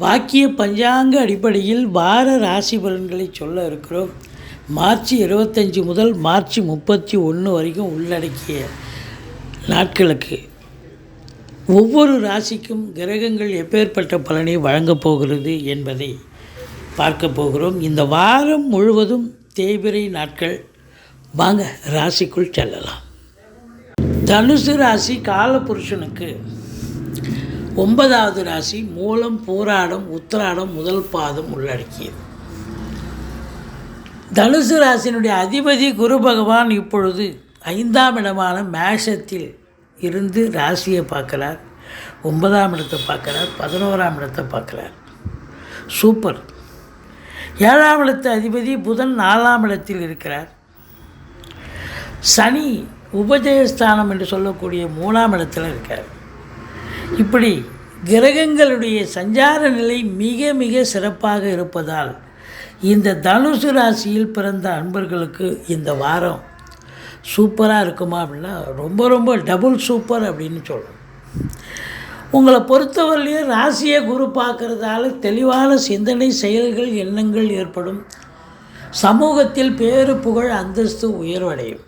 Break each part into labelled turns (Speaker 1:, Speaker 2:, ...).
Speaker 1: வாக்கிய பஞ்சாங்க அடிப்படையில் வார ராசி பலன்களை சொல்ல இருக்கிறோம். மார்ச் இருபத்தஞ்சி முதல் மார்ச் முப்பத்தி ஒன்று வரைக்கும் உள்ளடக்கிய நாட்களுக்கு ஒவ்வொரு ராசிக்கும் கிரகங்கள் எப்பேற்பட்ட பலனை வழங்கப் போகிறது என்பதை பார்க்க போகிறோம். இந்த வாரம் முழுவதும் தேய்பிரை நாட்கள். வாங்க ராசிக்குள் செல்லலாம். தனுசு ராசி காலபுருஷனுக்கு ஒன்பதாவது ராசி மூலம் பூராடம் உத்திராடம் முதல் பாதம் உள்ளடக்கியது. தனுசு ராசினுடைய அதிபதி குரு பகவான் இப்பொழுது ஐந்தாம் இடமான மேஷத்தில் இருந்து ராசியை பார்க்குறார். ஒன்பதாம் இடத்தை பார்க்குறார் பதினோராம் இடத்தை பார்க்குறார். சூப்பர். ஏழாம் இடத்து அதிபதி புதன் நாலாம் இடத்தில் இருக்கிறார். சனி உபஜயஸ்தானம் என்று சொல்லக்கூடிய மூணாம் இடத்துல இருக்கார். இப்படி கிரகங்களுடைய சஞ்சார நிலை மிக மிக சிறப்பாக இருப்பதால் இந்த தனுசு ராசியில் பிறந்த அன்பர்களுக்கு இந்த வாரம் சூப்பராக இருக்குமா அப்படின்னா ரொம்ப ரொம்ப டபுள் சூப்பர் அப்படின்னு சொல்லணும் உங்களை பொறுத்தவரையிலையும் ராசியை குரு பார்க்குறதால தெளிவான சிந்தனை செயல்கள் எண்ணங்கள் ஏற்படும். சமூகத்தில் பேரு புகழ் அந்தஸ்து உயர்வடையும்.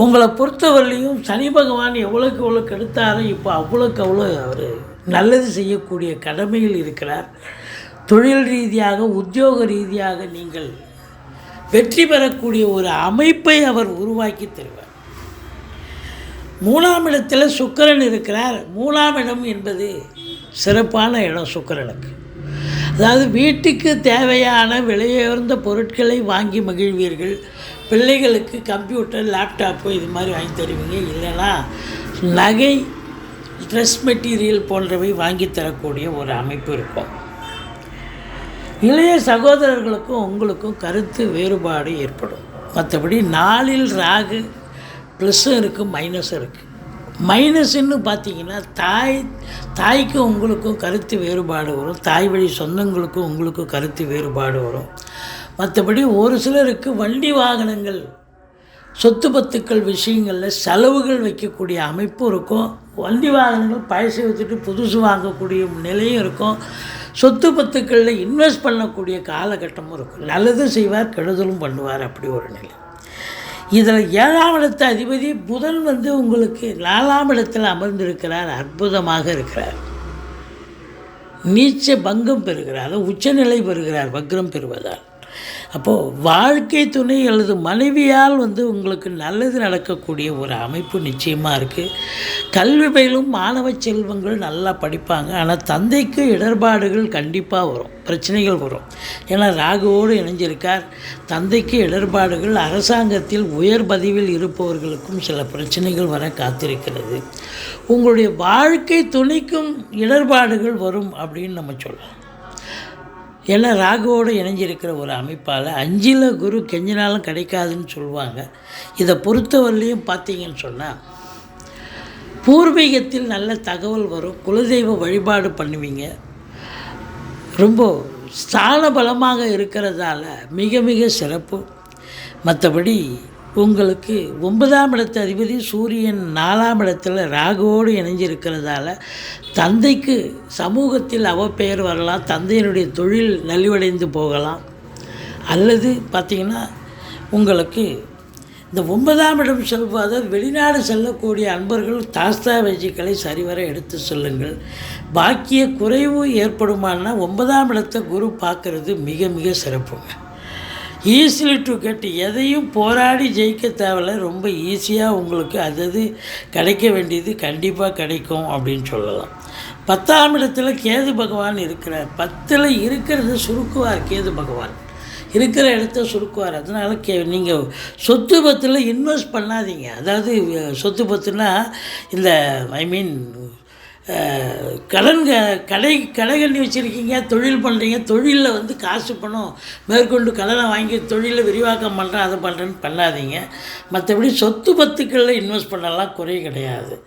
Speaker 1: உங்களை பொறுத்தவரையிலையும் சனி பகவான் எவ்வளோக்கு எவ்வளோ கெடுத்தாரோ இப்போ அவ்வளோக்கு அவ்வளோ அவர் நல்லது செய்யக்கூடிய கடமையில் இருக்கிறார். தொழில் ரீதியாக உத்தியோக ரீதியாக நீங்கள் வெற்றி பெறக்கூடிய ஒரு அமைப்பை அவர் உருவாக்கி தருவார். மூணாம் இடத்தில் சுக்கரன் இருக்கிறார். மூணாம் இடம் என்பது சிறப்பான இடம் சுக்கரனுக்கு. அதாவது வீட்டுக்கு தேவையான விலையுயர்ந்த பொருட்களை வாங்கி மகிழ்வீர்கள். பிள்ளைகளுக்கு கம்ப்யூட்டர் லேப்டாப்பு இது மாதிரி வாங்கி தருவீங்க. இல்லைன்னா நகை ட்ரெஸ் மெட்டீரியல் போன்றவை வாங்கி தரக்கூடிய ஒரு அமைப்பு இருக்கும். இளைய சகோதரர்களுக்கும் உங்களுக்கும் கருத்து வேறுபாடு ஏற்படும். மற்றபடி நாளில் ராகு ப்ளஸ்ஸும் இருக்குது மைனஸும் இருக்குது மைனஸ்ன்னு பார்த்தீங்கன்னா தாய் தாய்க்கும் உங்களுக்கும் கருத்து வேறுபாடு வரும். தாய் வழி சொந்தங்களுக்கும் உங்களுக்கும் கருத்து வேறுபாடு வரும். மற்றபடி ஒரு சிலருக்கு வண்டி வாகனங்கள் சொத்து பத்துக்கள் விஷயங்களில் செலவுகள் வைக்கக்கூடிய அமைப்பும் இருக்கும். வண்டி வாகனங்கள் பழசு வச்சுட்டு புதுசு வாங்கக்கூடிய நிலையும் இருக்கும். சொத்து பத்துக்களில் இன்வெஸ்ட் பண்ணக்கூடிய காலகட்டமும் இருக்கும். நல்லதும் செய்வார் கெடுதலும் பண்ணுவார் அப்படி ஒரு நிலை. இதில் ஏழாம் இடத்த அதிபதி புதன் வந்து உங்களுக்கு நாலாம் இடத்தில் அமர்ந்திருக்கிறார் அற்புதமாக இருக்கிறார். நீச்ச பங்கம் பெறுகிறார் உச்சநிலை பெறுகிறார் வக்ரம் பெறுவதால். அப்போது வாழ்க்கை துணை அல்லது மனைவியால் வந்து உங்களுக்கு நல்லது நடக்கக்கூடிய ஒரு அமைப்பு நிச்சயமாக இருக்குது கல்வி பயிலும் மாணவ செல்வங்கள் நல்லா படிப்பாங்க. ஆனால் தந்தைக்கு இடர்பாடுகள் கண்டிப்பாக வரும். பிரச்சனைகள் வரும். ஏன்னா ராகுவோடு இணைஞ்சிருக்கார். தந்தைக்கு இடர்பாடுகள் அரசாங்கத்தில் உயர் பதிவில் இருப்பவர்களுக்கும் சில பிரச்சனைகள் வர காத்திருக்கிறது. உங்களுடைய வாழ்க்கை துணைக்கும் இடர்பாடுகள் வரும் அப்படின்னு நம்ம சொல்லலாம். ஏன்னா ராகுவோடு இணைஞ்சிருக்கிற ஒரு அமைப்பால் அஞ்சில் குரு கெஞ்சினாலும் கிடைக்காதுன்னு சொல்லுவாங்க. இதை பொறுத்தவரையிலையும் பார்த்தீங்கன்னு சொன்னால் பூர்வீகத்தில் நல்ல தகவல் வரும் குலதெய்வ வழிபாடு பண்ணுவீங்க. ரொம்ப ஸ்தான பலமாக இருக்கிறதால மிக மிக சிறப்பு. மற்றபடி உங்களுக்கு ஒன்பதாம் இடத்து அதிபதி சூரியன் நாலாம் இடத்துல ராகுவோடு இணைஞ்சிருக்கிறதால தந்தைக்கு சமூகத்தில் அவப்பெயர் வரலாம் தந்தையினுடைய தொழில் நலிவடைந்து போகலாம். அல்லது பார்த்திங்கன்னா உங்களுக்கு இந்த ஒன்பதாம் இடம் செல்வாத வெளிநாடு செல்லக்கூடிய அன்பர்கள் தாஸ்தாவேஜிகளை சரிவர எடுத்து செல்லுங்கள். பாக்கிய குறைவு ஏற்படுமானால் ஒன்பதாம் இடத்தை குரு பார்க்குறது மிக மிக சிறப்புங்க. ஈஸிலி டு கெட் எதையும் போராடி ஜெயிக்க தேவையில்ல. ரொம்ப ஈஸியாக உங்களுக்கு அது கிடைக்க வேண்டியது கண்டிப்பாக கிடைக்கும் அப்படின்னு சொல்லலாம். பத்தாம் இடத்துல கேது பகவான் இருக்கிறார். பத்தில் இருக்கிறது சுருக்குவார் கேது பகவான். இருக்கிற இடத்த சுருக்குவார். அதனால் கே நீங்கள் சொத்து பத்தில் இன்வெஸ்ட் பண்ணாதீங்க. அதாவது சொத்து பத்துனா இந்த ஐ மீன் கடன்க கடன் கடை கடை கண்ணி வச்சுருக்கீங்க தொழில் பண்ணுறீங்க தொழிலில் வந்து காசு பணம் மேற்கொண்டு கடனை வாங்கி தொழிலை விரிவாக்கம் பண்ணுறேன் அதை பண்ணுறேன்னு பண்ணாதீங்க. மற்றபடி சொத்து பத்துக்களில் இன்வெஸ்ட் பண்ணலாம் குறை கிடையாது.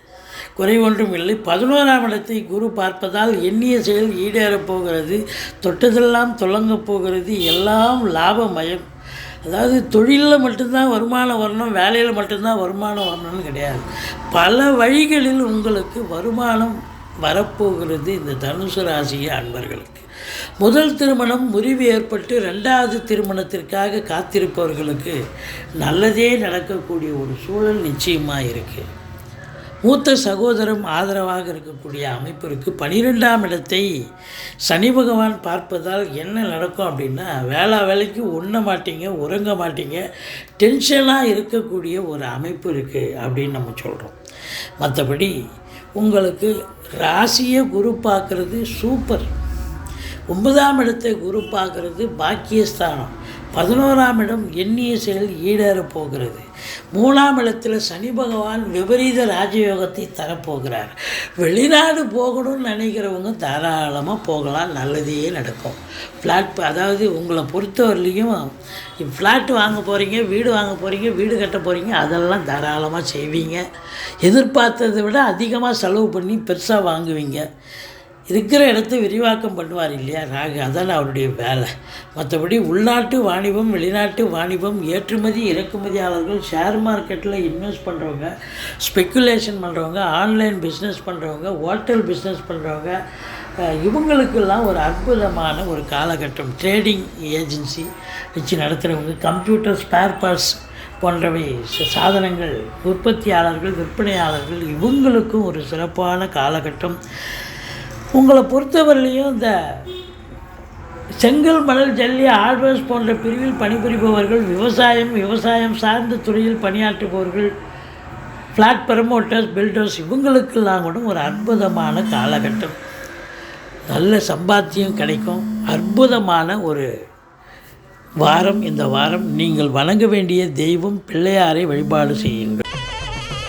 Speaker 1: குறை ஒன்றும் இல்லை. பதினோராம் இடத்தை குரு பார்ப்பதால் எண்ணிய செயல் ஈடேறப் போகிறது தொட்டதெல்லாம் தொடங்கப் போகிறது எல்லாம் லாபமயம். அதாவது தொழிலில் மட்டும்தான் வருமானம் வரணும் வேலையில் மட்டும்தான் வருமானம் வரணும்னு கிடையாது. பல வழிகளில் உங்களுக்கு வருமானம் வரப்போகிறது இந்த தனுசு ராசி அன்பர்களுக்கு. முதல் திருமணம் முறிவு ஏற்பட்டு ரெண்டாவது திருமணத்திற்காக காத்திருப்பவர்களுக்கு நல்லதே நடக்கக்கூடிய ஒரு சூழல் நிச்சயமாக இருக்குது மூத்த சகோதரம் ஆதரவாக இருக்கக்கூடிய அமைப்பிற்கு பனிரெண்டாம் இடத்தை சனி பகவான் பார்ப்பதால் என்ன நடக்கும் அப்படின்னா வேளா வேலைக்கு உண்ண மாட்டீங்க உறங்க மாட்டீங்க டென்ஷனாக இருக்கக்கூடிய ஒரு அமைப்பு இருக்குது அப்படின்னு நம்ம சொல்கிறோம் மற்றபடி உங்களுக்கு ராசியை குரு பார்க்குறது சூப்பர் ஒன்பதாம் இடத்தை குரு பார்க்குறது பாக்கியஸ்தானம். பதினோராம் இடம் எண்ணிய செயல் ஈடேறப் போகிறது. மூணாம் இடத்தில் சனி பகவான் விபரீத ராஜயோகத்தை தரப்போகிறார். வெளிநாடு போகணும்னு நினைக்கிறவங்க தாராளமாக போகலாம். நல்லதே நடக்கும். ஃப்ளாட் அதாவது உங்களை பொறுத்தவரையிலையும் ஃப்ளாட் வாங்க போகிறீங்க வீடு வாங்க போகிறீங்க வீடு கட்ட போகிறீங்க அதெல்லாம் தாராளமாக செய்வீங்க. எதிர்பார்த்ததை விட அதிகமாக செலவு பண்ணி பெருசாக வாங்குவீங்க. இருக்கிற இடத்த விரிவாக்கம் பண்ணுவார் இல்லையா ராகு? அதான் அவருடைய வேலை. மற்றபடி உள்நாட்டு வாணிபம் வெளிநாட்டு வாணிபம் ஏற்றுமதி இறக்குமதியாளர்கள் ஷேர் மார்க்கெட்டில் இன்வெஸ்ட் பண்ணுறவங்க ஸ்பெக்குலேஷன் பண்ணுறவங்க ஆன்லைன் பிஸ்னஸ் பண்ணுறவங்க ஹோட்டல் பிஸ்னஸ் பண்ணுறவங்க இவங்களுக்கெல்லாம் ஒரு அற்புதமான ஒரு காலகட்டம். ட்ரேடிங் ஏஜென்சி வச்சு நடத்துகிறவங்க கம்ப்யூட்டர் ஸ்பேர் பார்ட்ஸ் போன்றவை சாதனங்கள் உற்பத்தியாளர்கள் விற்பனையாளர்கள் இவங்களுக்கும் ஒரு சிறப்பான காலகட்டம். உங்களை பொறுத்தவரையிலையும் இந்த செங்கல் மணல் ஜல்லி ஆல்வர்ஸ் போன்ற பிரிவில் பணிபுரிபவர்கள் விவசாயம் விவசாயம் சார்ந்த துறையில் பணியாற்றுபவர்கள் ஃப்ளாட் ப்ரமோட்டர்ஸ் பில்டர்ஸ் இவங்களுக்கெல்லாம் கூட ஒரு அற்புதமான காலகட்டம். நல்ல சம்பாத்தியம் கிடைக்கும். அற்புதமான ஒரு வாரம். இந்த வாரம் நீங்கள் வணங்க வேண்டிய தெய்வம் பிள்ளையாரை வழிபாடு செய்யுங்கள்.